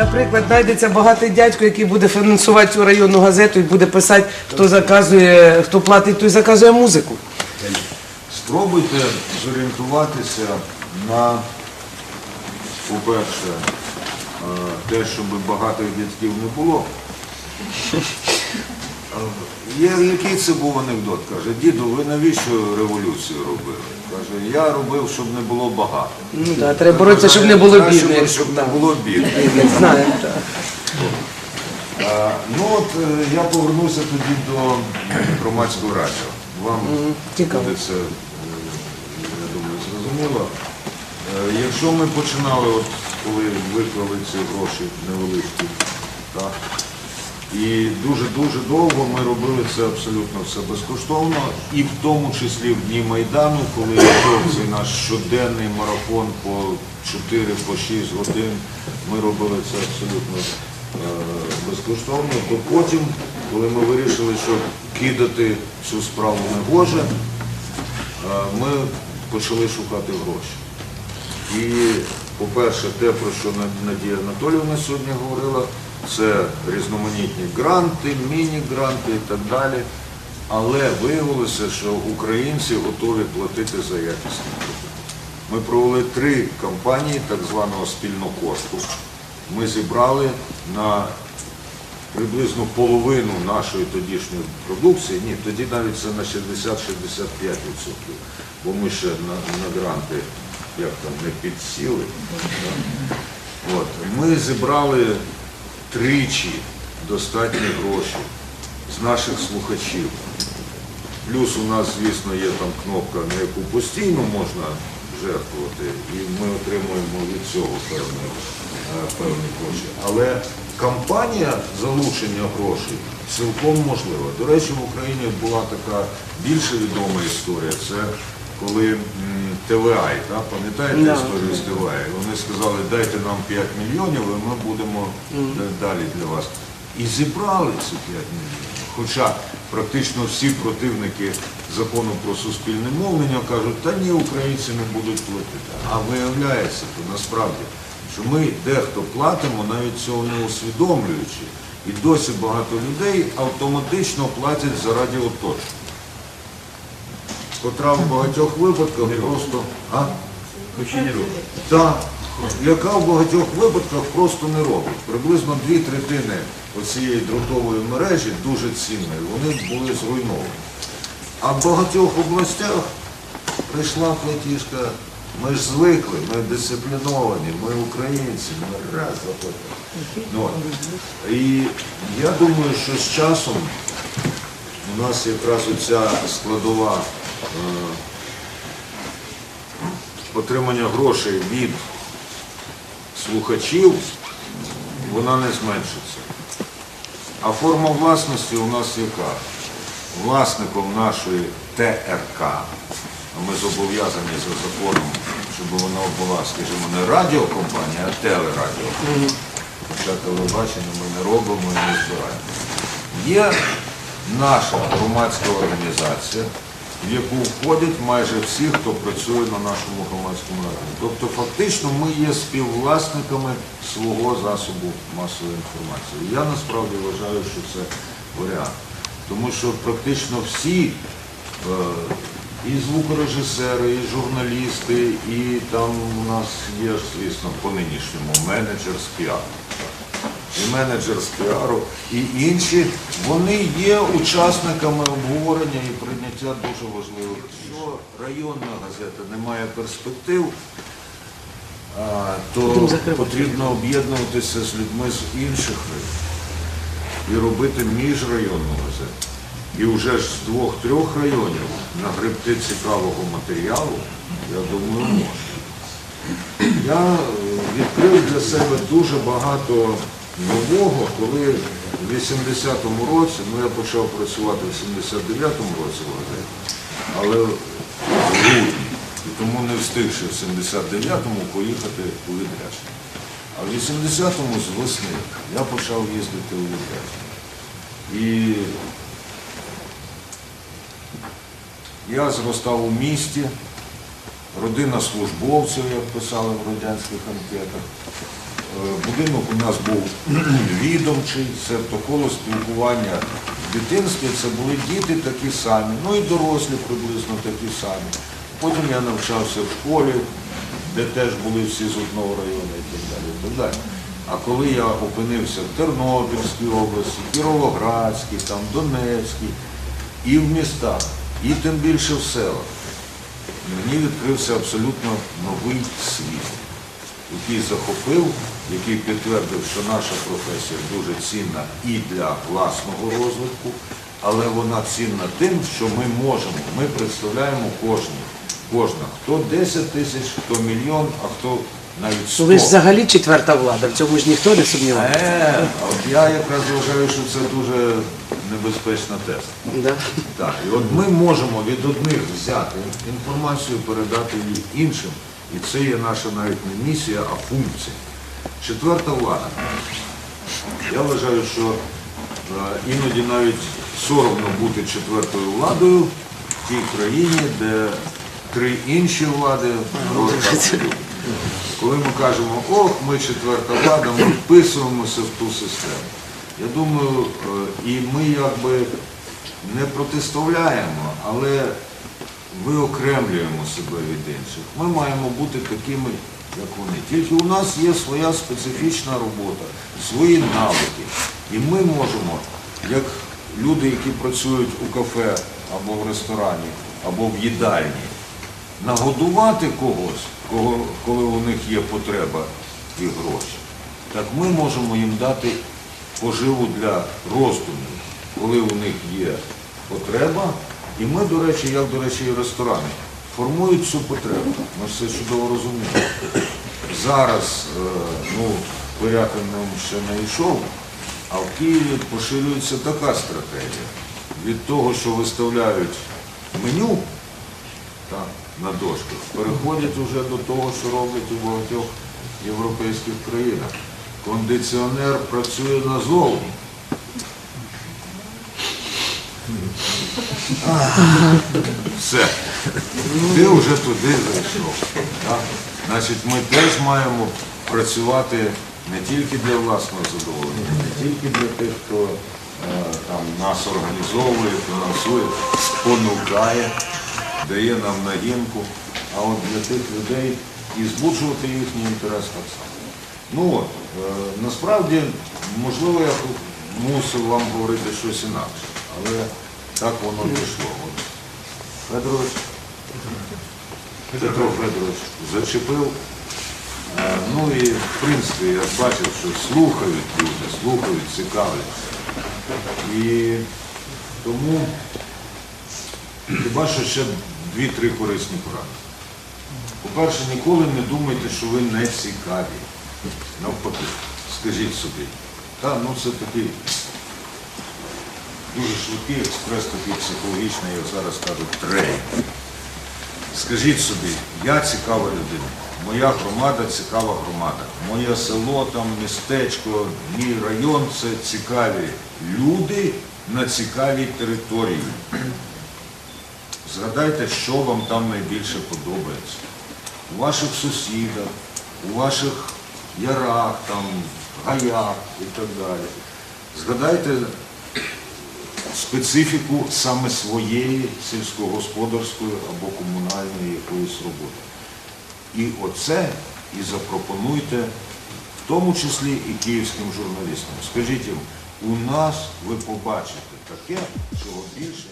наприклад, знайдеться багатий дядько, який буде фінансувати цю районну газету і буде писати, хто заказує, хто платить, той заказує музику. Спробуйте зорієнтуватися на, по-перше, е, те, щоб багатих дядьків не було. Є, який це був анекдот? Каже, діду, ви навіщо революцію робили? Каже, я робив, щоб не було багато. Ну так, треба боротися, щоб не було Краще, бідних. Щоб не було бідних. Знаємо, так. Ну от е, я повернуся тоді до громадського радіо. Вам цікаво. буде це, е, я думаю, зрозуміло. Е, Якщо ми починали, от коли виклали ці гроші невеличкі, так, і дуже-дуже довго ми робили це абсолютно все безкоштовно, і в тому числі в дні Майдану, коли йшов цей наш щоденний марафон по 4-6 годин, ми робили це абсолютно е, безкоштовно, то потім, коли ми вирішили, що кидати цю справу не гоже, е, ми почали шукати гроші. І, по-перше, те, про що Надія Анатоліївна сьогодні говорила, це різноманітні гранти, міні-гранти і так далі. Але виявилося, що українці готові платити за якісні продукти. Ми провели три кампанії так званого спільного кошту. Ми зібрали на приблизно половину нашої тодішньої продукції, ні, тоді навіть це на 60-65%, бо ми ще на, на гранти як там не підсіли. От. Ми зібрали тричі достатні гроші з наших слухачів. Плюс у нас, звісно, є там кнопка, на яку постійно можна жертвувати, і ми отримуємо від цього певні, е, певні гроші. Але кампанія залучення грошей цілком можлива. До речі, в Україні була така більш відома історія. Це коли м, ТВАЙ, да, пам'ятаєте Да. історію з ТВАЙ? Вони сказали, дайте нам 5 мільйонів, і ми будемо е, далі для вас. І зібрали ці 5 мільйонів. Хоча практично всі противники закону про суспільне мовлення кажуть, та ні, українці не будуть платити. А виявляється, то насправді, що ми дехто платимо, навіть цього не усвідомлюючи. І досі багато людей автоматично платять заради оточення. Котра в багатьох випадках просто. А? Так, яка в багатьох випадках просто не робить. Приблизно дві третини оцієї дротової мережі дуже цінної, вони були зруйновані. А в багатьох областях прийшла платіжка, ми ж звикли, ми дисципліновані, ми українці, ми раз заплатили. Ну. І я думаю, що з часом у нас якраз оця складова отримання грошей від слухачів, вона не зменшиться. А форма власності у нас яка? Власником нашої ТРК, а ми зобов'язані за законом, щоб вона була, скажімо, не радіокомпанія, а телерадіокомпанія. Хоча телебачення ми не робимо і не збираємо. Є наша громадська організація, в яку входять майже всі, хто працює на нашому громадському радіо. Тобто фактично ми є співвласниками свого засобу масової інформації. Я насправді вважаю, що це варіант. Тому що практично всі е, і звукорежисери, і журналісти, і там у нас є, звісно, по нинішньому менеджер з піару і менеджер з піару, і інші, вони є учасниками обговорення і прийняття дуже важливих. Якщо районна газета не має перспектив, то потрібно об'єднуватися з людьми з інших районів і робити міжрайонну газету. І вже ж з двох-трьох районів нагребти цікавого матеріалу, я думаю, можна. Я відкрив для себе дуже багато нового, коли в 80-му році, ну я почав працювати в 79-му році але в грудні, і тому не встигши в 79-му поїхати у відрядження. А в 80-му з весни я почав їздити у відрядження. І я зростав у місті, родина службовців, як писали в радянських анкетах. Будинок у нас був відомчий, тобто коло спілкування в дитинстві це були діти такі самі, ну і дорослі приблизно такі самі. Потім я навчався в школі, де теж були всі з одного району і так далі. Так далі. А коли я опинився в Тернопільській області, Кіровоградській, там, Донецькій, і в містах, і тим більше в селах, мені відкрився абсолютно новий світ, який захопив, який підтвердив, що наша професія дуже цінна і для власного розвитку, але вона цінна тим, що ми можемо, ми представляємо кожні, кожна, хто 10 тисяч, хто мільйон, а хто навіть 100. Ну, ви ж взагалі четверта влада, в цьому ж ніхто не сумнівається. Е, от я якраз вважаю, що це дуже небезпечна теза. Да? Так, і от ми можемо від одних взяти інформацію, передати її іншим. І це є наша навіть не місія, а функція. Четверта влада. Я вважаю, що е, іноді навіть соромно бути четвертою владою в тій країні, де три інші влади так. Коли ми кажемо, ох, ми четверта влада, ми вписуємося в ту систему. Я думаю, е, і ми якби не протиставляємо, але виокремлюємо себе від інших. Ми маємо бути такими, як вони. Тільки у нас є своя специфічна робота, свої навики. І ми можемо, як люди, які працюють у кафе або в ресторані, або в їдальні, нагодувати когось, кого, коли у них є потреба і гроші, так ми можемо їм дати поживу для роздумів, коли у них є потреба. І ми, до речі, як, до речі, і ресторани, формують цю потребу. Ми це чудово розуміємо. Зараз, е, ну, Пирятином ще не йшов, а в Києві поширюється така стратегія. Від того, що виставляють меню, так, на дошках, переходять вже до того, що роблять у багатьох європейських країнах. Кондиціонер працює назовні. Все. Ти вже туди зайшов. Значить, ми теж маємо працювати не тільки для власного задоволення, не тільки для тих, хто е, нас організовує, фінансує, спонукає, дає нам нагінку, а от для тих людей і збуджувати їхній інтерес так само. Ну от, е, насправді, можливо, я мусив вам говорити щось інакше, але так воно пішло. Федорович, Петро Федорович зачепив. Е, Ну і в принципі я бачив, що слухають люди, слухають, цікавлять. І тому хіба що ще дві-три корисні поради. По-перше, ніколи не думайте, що ви не цікаві. Навпаки, скажіть собі. Та, ну це такий дуже швидкий експрес, такий психологічний, як зараз кажуть, тренінг. Скажіть собі, я цікава людина, моя громада цікава громада, моє село, там, містечко, мій район це цікаві люди на цікавій території. Згадайте, що вам там найбільше подобається. У ваших сусідах, у ваших ярах, там, гаях і так далі. Згадайте специфіку саме своєї сільськогосподарської або комунальної якоїсь роботи. І оце і запропонуйте, в тому числі і київським журналістам. Скажіть їм, у нас ви побачите таке, чого більше.